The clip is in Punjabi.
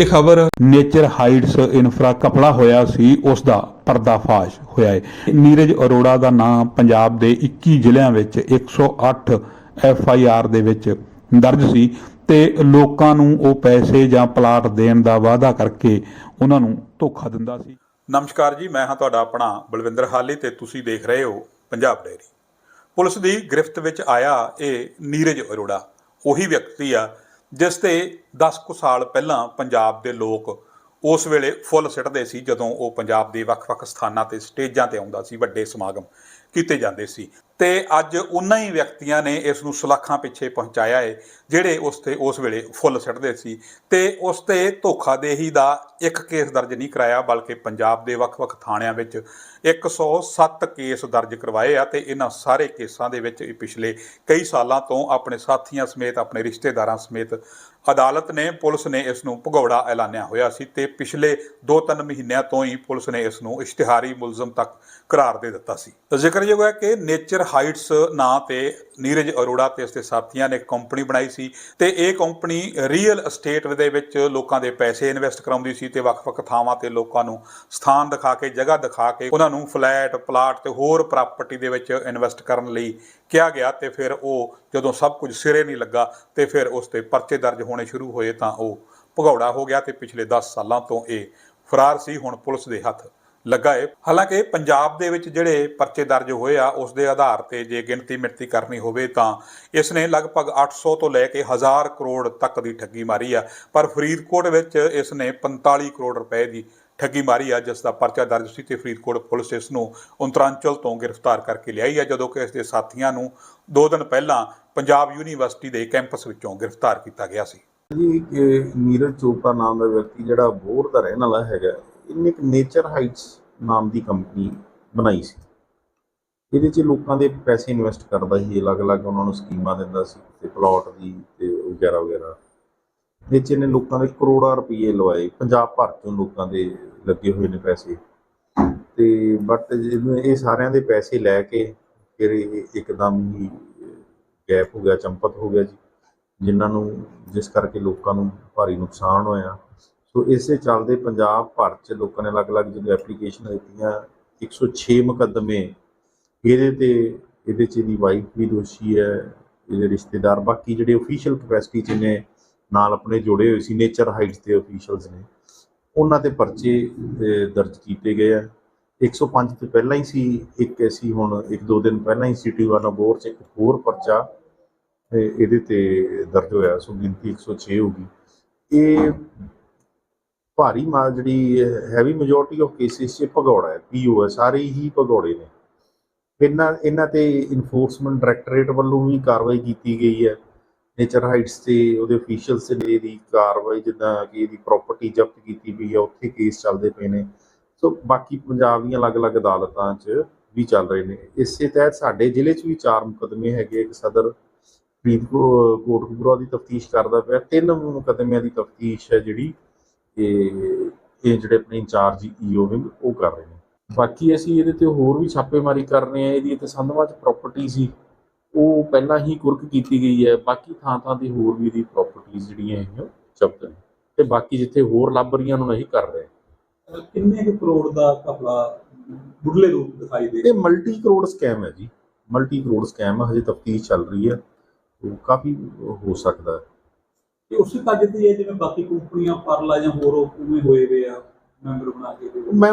ਇਹ ਖਬਰ ਨੇਚਰ ਹਾਈਟਸ ਇਨਫਰਾ ਕਪੜਾ ਹੋਇਆ ਸੀ ਉਸ ਦਾ ਪਰਦਾਫਾਸ਼ ਹੋਇਆ ਹੈ। ਨੀਰਜ ਅਰੋੜਾ ਦਾ ਨਾਮ ਪੰਜਾਬ ਦੇ 21 ਜ਼ਿਲ੍ਹਿਆਂ ਵਿੱਚ 108 ਐਫ ਆਈ ਆਰ ਦੇ ਵਿੱਚ ਦਰਜ ਸੀ ਤੇ ਲੋਕਾਂ ਨੂੰ ਉਹ ਪੈਸੇ ਜਾਂ ਪਲਾਟ ਦੇਣ ਦਾ ਵਾਅਦਾ ਕਰਕੇ ਉਹਨਾਂ ਨੂੰ ਧੋਖਾ ਦਿੰਦਾ ਸੀ। ਨਮਸਕਾਰ ਜੀ ਮੈਂ ਹਾਂ ਤੁਹਾਡਾ ਆਪਣਾ ਬਲਵਿੰਦਰ ਹਾਲੀ ਤੇ ਤੁਸੀਂ ਦੇਖ ਰਹੇ ਹੋ ਪੰਜਾਬ ਡੈਰੀ ਪੁਲਿਸ ਦੀ ਗ੍ਰਿਫਤ ਵਿੱਚ ਆਇਆ ਇਹ ਨੀਰਜ ਅਰੋੜਾ। ਉਹੀ ਵਿਅਕਤੀ ਆ ਜਿਸ ਤੇ 10 ਕੁ ਸਾਲ ਪਹਿਲਾਂ ਪੰਜਾਬ ਦੇ ਲੋਕ ਉਸ ਵੇਲੇ ਫੁੱਲ ਸਿੱਟਦੇ ਸੀ ਜਦੋਂ ਉਹ ਪੰਜਾਬ ਦੇ ਵੱਖ-ਵੱਖ ਸਥਾਨਾਂ ਤੇ ਸਟੇਜਾਂ ਤੇ ਆਉਂਦਾ ਸੀ, ਵੱਡੇ ਸਮਾਗਮ ਕੀਤੇ ਜਾਂਦੇ ਸੀ। ਤੇ ਅੱਜ ਉਹਨਾਂ ਹੀ ਵਿਅਕਤੀਆਂ ਨੇ ਇਸ ਨੂੰ ਸਲਾਖਾਂ ਪਿੱਛੇ ਪਹੁੰਚਾਇਆ ਹੈ ਜਿਹੜੇ ਉਸ ਤੇ ਉਸ ਵੇਲੇ ਫੁੱਲ ਸਿੱਟਦੇ ਸੀ। ਤੇ ਉਸ ਤੇ ਧੋਖਾਦੇਹੀ ਦਾ ਇੱਕ ਕੇਸ ਦਰਜ ਨਹੀਂ ਕਰਾਇਆ, ਬਲਕਿ ਪੰਜਾਬ ਦੇ ਵੱਖ-ਵੱਖ ਥਾਣਿਆਂ ਵਿੱਚ 107 ਕੇਸ ਦਰਜ ਕਰਵਾਏ ਆ, ਤੇ ਇਹਨਾਂ ਸਾਰੇ ਕੇਸਾਂ ਦੇ ਵਿੱਚ ਇਹ ਪਿਛਲੇ ਕਈ ਸਾਲਾਂ ਤੋਂ ਆਪਣੇ ਸਾਥੀਆਂ ਸਮੇਤ, ਆਪਣੇ ਰਿਸ਼ਤੇਦਾਰਾਂ ਸਮੇਤ ਅਦਾਲਤ ਨੇ ਪੁਲਿਸ ਨੇ ਇਸ ਨੂੰ ਭਗੌੜਾ ਐਲਾਨਿਆ ਹੋਇਆ ਸੀ ਤੇ ਪਿਛਲੇ 2-3 ਮਹੀਨਿਆਂ ਤੋਂ ਹੀ ਪੁਲਿਸ ਨੇ ਇਸ ਨੂੰ ਇਸ਼ਤਿਹਾਰੀ ਮੁਲਜ਼ਮ ਤੱਕ ਕਰਾਰ ਦੇ ਦਿੱਤਾ ਸੀ। ਜ਼ਿਕਰਯੋਗ ਹੈ ਕਿ ਨੇਚਰ ਹਾਈਟਸ ਨਾਂ ਤੇ ਨੀਰਜ ਅਰੋੜਾ ਤੇ ਇਸ ਦੇ ਸਾਥੀਆਂ ਨੇ ਕੰਪਨੀ ਬਣਾਈ ਸੀ ਤੇ ਇਹ ਕੰਪਨੀ ਰੀਅਲ ਅਸਟੇਟ ਦੇ ਵਿੱਚ ਲੋਕਾਂ ਦੇ ਪੈਸੇ ਇਨਵੈਸਟ ਕਰਾਉਂਦੀ ਸੀ ਤੇ ਵੱਖ-ਵੱਖ ਥਾਵਾਂ ਤੇ ਲੋਕਾਂ ਨੂੰ ਸਥਾਨ ਦਿਖਾ ਕੇ, ਜਗ੍ਹਾ ਦਿਖਾ ਕੇ ਉਹਨਾਂ ਨੂੰ ਫਲੈਟ, ਪਲਾਟ ਤੇ ਹੋਰ ਪ੍ਰਾਪਰਟੀ ਦੇ ਵਿੱਚ ਇਨਵੈਸਟ ਕਰਨ ਲਈ ਕਿਹਾ ਗਿਆ ਤੇ ਫਿਰ ਉਹ ਜਦੋਂ ਸਭ ਕੁਝ ਸਿਰੇ ਨਹੀਂ ਲੱਗਾ ਤੇ ਫਿਰ ਉਸ ਤੇ ਪਰਚੇ ਦਰਜ ਹੋਣੇ ਸ਼ੁਰੂ ਹੋਏ ਤਾਂ ਉਹ ਭਗੌੜਾ ਹੋ ਗਿਆ ਤੇ ਪਿਛਲੇ 10 ਸਾਲਾਂ ਤੋਂ ਇਹ ਫਰਾਰ ਸੀ, ਹੁਣ ਪੁਲਿਸ ਦੇ ਹੱਥ ਲੱਗਾ ਹੈ ਹਾਲਾਂਕਿ ਪੰਜਾਬ ਦੇ ਵਿੱਚ ਜਿਹੜੇ ਪਰਚੇ ਦਰਜ ਹੋਏ ਆ, ਉਸ ਦੇ ਆਧਾਰ ਤੇ ਜੇ ਗਿਣਤੀ ਮਿਣਤੀ ਕਰਨੀ ਹੋਵੇ ਤਾਂ ਇਸ ਨੇ ਲਗਭਗ 800 ਤੋਂ ਲੈ ਕੇ 1000 ਕਰੋੜ ਤੱਕ ਦੀ ਠੱਗੀ ਮਾਰੀ ਆ। ਪਰ ਫਰੀਦਕੋਟ ਵਿੱਚ ਇਸ ਨੇ 45 ਕਰੋੜ ਰੁਪਏ ਦੀ ਠੱਗੀ ਮਾਰੀ ਆ ਜਿਸ ਦਾ ਪਰਚਾ ਦਰਜ ਸੀ ਤੇ ਫਰੀਦਕੋਟ ਪੁਲਿਸ ਇਸ ਨੂੰ ਉਤਰਾਂਚਲ ਤੋਂ ਗ੍ਰਿਫਤਾਰ ਕਰਕੇ ਲਿਆਈ ਆ ਜਦੋਂ ਕਿ ਇਸ ਦੇ ਸਾਥੀਆਂ ਨੂੰ 2 ਦਿਨ ਪਹਿਲਾਂ ਪੰਜਾਬ ਯੂਨੀਵਰਸਿਟੀ ਦੇ ਕੈਂਪਸ ਵਿੱਚੋਂ ਗ੍ਰਿਫਤਾਰ ਕੀਤਾ ਗਿਆ ਸੀ। ਜੀ ਕਿ ਨੀਰਜ ਚੋਪੜਾ ਨਾਮ ਦਾ ਵਿਅਕਤੀ ਜਿਹੜਾ ਬੋਰ ਦਾ ਰਹਿਣ ਵਾਲਾ ਹੈਗਾ, ਇਹਨੇ ਇੱਕ ਨੇਚਰ ਹਾਈਟਸ ਨਾਮ ਦੀ ਕੰਪਨੀ ਬਣਾਈ ਸੀ। ਇਹਦੇ 'ਚ ਲੋਕਾਂ ਦੇ ਪੈਸੇ ਇਨਵੈਸਟ ਕਰਦਾ ਸੀ, ਅਲੱਗ-ਅਲੱਗ ਉਹਨਾਂ ਨੂੰ ਸਕੀਮਾਂ ਦਿੰਦਾ ਸੀ, ਤੇ ਪਲਾਟ ਦੀ ਤੇ ਵਗੈਰਾ ਵਗੈਰਾ ਇਹ 'ਚ ਇਹਨੇ ਲੋਕਾਂ ਦੇ ਕਰੋੜਾਂ ਰੁਪਏ ਲਵਾਏ, ਪੰਜਾਬ ਭਰ ਤੋਂ ਲੋਕਾਂ ਦੇ ਲੱਗੇ ਹੋਏ ਨੇ ਪੈਸੇ। ਤੇ ਬਟ ਇਹ ਸਾਰਿਆਂ ਦੇ ਪੈਸੇ ਲੈ ਕੇ ਫਿਰ ਇਹ ਇੱਕਦਮ ਹੀ ਗੈਪ ਹੋ ਗਿਆ, ਚੰਪਤ ਹੋ ਗਿਆ ਜੀ, ਜਿਨ੍ਹਾਂ ਨੂੰ, ਜਿਸ ਕਰਕੇ ਲੋਕਾਂ ਨੂੰ ਭਾਰੀ ਨੁਕਸਾਨ ਹੋਇਆ। ਸੋ ਇਸੇ ਚੱਲਦੇ ਪੰਜਾਬ ਭਰ ਚ ਲੋਕਾਂ ਨੇ ਅਲੱਗ-ਅਲੱਗ ਜਦੋਂ ਐਪਲੀਕੇਸ਼ਨਾਂ ਦਿੱਤੀਆਂ 106 ਮੁਕੱਦਮੇ। ਇਹਦੇ ਤੇ, ਇਹਦੇ ਚ ਇਹਦੀ ਵਾਈਫ ਵੀ ਦੋਸ਼ੀ ਹੈ, ਇਹਦੇ ਰਿਸ਼ਤੇਦਾਰ, ਬਾਕੀ ਜਿਹੜੇ ਅਫੀਸ਼ੀਅਲ ਕਪੈਸਿਟੀ ਚ ਨੇ ਨਾਲ ਆਪਣੇ ਜੁੜੇ ਹੋਏ ਸੀ ਨੇਚਰ ਹਾਈਟਸ ਦੇ ਅਫੀਸ਼ੀਅਲਸ ਨੇ। ਉਹਨਾਂ ਤੇ ਪਰਚੇ ਦਰਜ ਕੀਤੇ ਗਏ ਆ। 105 ਤੋਂ ਪਹਿਲਾਂ ਹੀ ਸੀ, ਇੱਕ ਸੀ ਹੁਣ ਇੱਕ ਦੋ ਦਿਨ ਪਹਿਲਾਂ ਹੀ ਸਿਟੀ ਵਾਲਾ ਬੋਰ ਚ ਇੱਕ ਹੋਰ ਪਰਚਾ ਇਹਦੇ ਤੇ ਦਰਜ ਹੋਇਆ। ਸੋ ਗਿਣਤੀ 106 ਹੋ ਗਈ। ਇਹ ਭਾਰੀ ਮਾ, ਜਿਹੜੀ ਹੈਵੀ ਮੈਜੋਰਟੀ ਆਫ ਕੇਸਿਸ 'ਚ ਭਗੌੜਾ ਹੈ। ਪੀਓ ਹੈ, ਸਾਰੇ ਹੀ ਭਗੌੜੇ ਨੇ। ਇਹਨਾਂ ਇਹਨਾਂ ਤੇ ਇਨਫੋਰਸਮੈਂਟ ਡਾਇਰੈਕਟੋਰੇਟ ਵੱਲੋਂ ਵੀ ਕਾਰਵਾਈ ਕੀਤੀ ਗਈ ਹੈ। ਨੇਚਰ ਹਾਈਟਸ ਤੇ ਉਹਦੇ ਅਫੀਸ਼ੀਅਲਸ ਨੇ ਇਹਦੀ ਕਾਰਵਾਈ, ਜਿੱਦਾਂ ਕਿ ਇਹਦੀ ਪ੍ਰਾਪਰਟੀ ਜ਼ਬਤ ਕੀਤੀ ਪਈ ਹੈ, ਉੱਥੇ ਕੇਸ ਚੱਲਦੇ ਪਏ ਨੇ। ਸੋ ਬਾਕੀ ਪੰਜਾਬ ਦੀਆਂ ਅਲੱਗ-ਅਲੱਗ ਅਦਾਲਤਾਂ 'ਚ ਵੀ ਚੱਲ ਰਹੇ ਨੇ। ਇਸੇ ਤਹਿਤ ਸਾਡੇ ਜ਼ਿਲ੍ਹੇ 'ਚ ਵੀ ਚਾਰ ਮੁਕੱਦਮੇ ਹੈਗੇ ਇੱਕ ਸਦਰ ਫਰੀਦਕੋਟ ਕੋਟਕਪੂਰਾ ਦੀ ਤਫਤੀਸ਼ ਕਰਦਾ ਪਿਆ। ਤਿੰਨ ਮੁਕੱਦਮਿਆਂ ਦੀ ਤਫਤੀਸ਼ ਹੈ ਜਿਹੜੀ ਇਹ ਇਹ ਜਿਹੜੇ ਆਪਣੇ ਇੰਚਾਰਜ ਈਓ ਵਿੰਗ ਉਹ ਕਰ ਰਹੇ ਨੇ। ਬਾਕੀ ਅਸੀਂ ਇਹਦੇ ਤੇ ਹੋਰ ਵੀ ਛਾਪੇਮਾਰੀ ਕਰ ਰਹੇ ਹਾਂ। ਇਹਦੀ ਤੇ ਸੰਧਵਾ ਚ ਪ੍ਰਾਪਰਟੀ ਸੀ। ਉਹ ਪਹਿਲਾਂ ਹੀ ਕੁਰਕ ਕੀਤੀ ਗਈ ਹੈ। ਬਾਕੀ ਥਾਂ ਥਾਂ ਤੇ ਹੋਰ ਵੀ ਇਹਦੀ ਪ੍ਰਾਪਰਟੀਆਂ ਜਿਹੜੀਆਂ ਹੈਗੀਆਂ ਜ਼ਬਤ ਨੇ। ਤੇ ਬਾਕੀ ਜਿੱਥੇ ਹੋਰ ਲੱਭ ਰਹੀਆਂ ਨੂੰ ਅਸੀਂ ਕਰ ਰਹੇ। ਕਿੰਨੇ ਕੁ ਕਰੋੜ ਦਾ ਕਪੜਾ ਬੁੱਢਲੇ ਰੂਪ ਦਿਖਾਈ ਦੇ ਇਹ ਮਲਟੀ ਕਰੋੜ ਸਕੈਮ ਹੈ ਜੀ। ਮਲਟੀ ਕਰੋੜ ਸਕੈਮ ਹੈ ਹਜੇ ਤਫਤੀਸ਼ ਚੱਲ ਰਹੀ ਹੈ। ਉਹ ਕਾਫੀ ਹੋ ਸਕਦਾ ਹੈ। ਤੇ ਉਸੇ ਕੱਜ ਦੀ ਹੈ ਜਿਵੇਂ ਬਾਕੀ ਕੰਪਨੀਆਂ ਪਰਲਾ ਜਾਂ ਹੋਰ ਉਵੇਂ ਹੋਏ ਵੇ ਆ ਮੈਂਬਰ ਬਣਾ ਕੇ ਦੇ ਮੈਂ